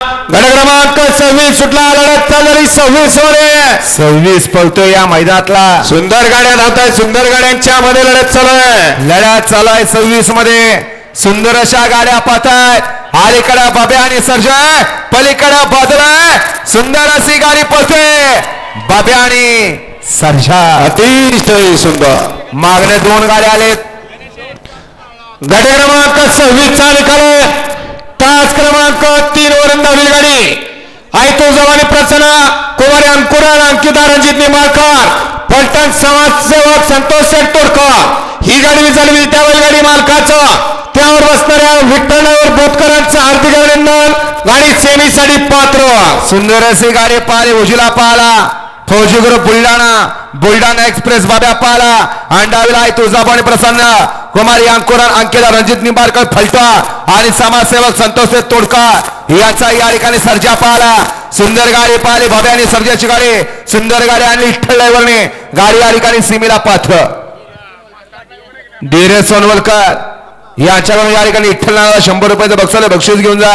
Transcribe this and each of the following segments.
गट क्रमांक सव्वीस सुटला लढत चालली सव्वीसमध्ये सव्वीस पळतोय या मैदानातला. सुंदर गाड्या धावत सुंदर गाड्यांच्या मध्ये लढत चालू आहे लढ्यात चालू आहे सव्वीसमध्ये. सुंदर अशा गाड्या पाहतायत. अलीकडे बाब्या आणि सर्जय पलीकडे बाजूला सुंदर अशी गाडी पळते. बाब्या आणि सर्जा अतिशय सुंदर. मागणे दोन गाड्या आलेत. गट क्रमांक सव्वीस चा निकाल क्रमांक तीन वरून धावली गाडी. आयतो तो जवानी प्रसन्न कुमारी अंकुरान अंकिता रणजित निंबाळकर पलटण समाजसेवक संतोष शेठ तोडकर ही गाडी विचारली त्या गाडी मालकाचं. त्यावर बसणाऱ्या विठ्ठलावर बोतकरांचं हार्दिक अभिनंदन. गाडी सेमीसाठी पात्र. सुंदर असे गाडी पाहिली उजिला पाहिला. फौजी ग्रुप बुलढाणा बुलढाणा एक्सप्रेस बाब्या पाहिला. अंडाविला आहे प्रसन्न. कुमारी अंकुरन अंकिता रणजित निंबाळकर फलटा आणि समाजसेवक संतोष तोडकर याचा या ठिकाणी सर्जा पाहिला सुंदर गाडी पाहिली आणि सर्जाची गाडी. सुंदर गाडी आणि विठ्ठल ड्रायव्हरने. गाडी या ठिकाणी सीमेला पात्र धीरज सोनवलकर याच्याकडून या ठिकाणी विठ्ठल शंभर रुपयाचं बक्षाला बक्षीस घेऊन जा.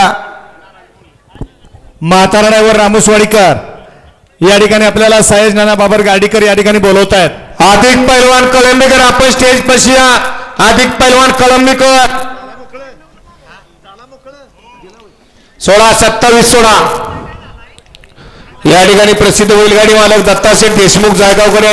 म्हातारा ड्रायव्हर रामूसवाडीकर या ठिकाणी आपल्याला साहेज नाना बाबर गाडीकर या ठिकाणी बोलवत आहेत अधिक पैलवान कलंबीकर आपण स्टेज पशी या अधिक पैलवान कलंबीकर सोळा सत्तावीस सोळा. या ठिकाणी प्रसिद्ध बैलगाडी मालक दत्ताशेठ देशमुख जायगावकर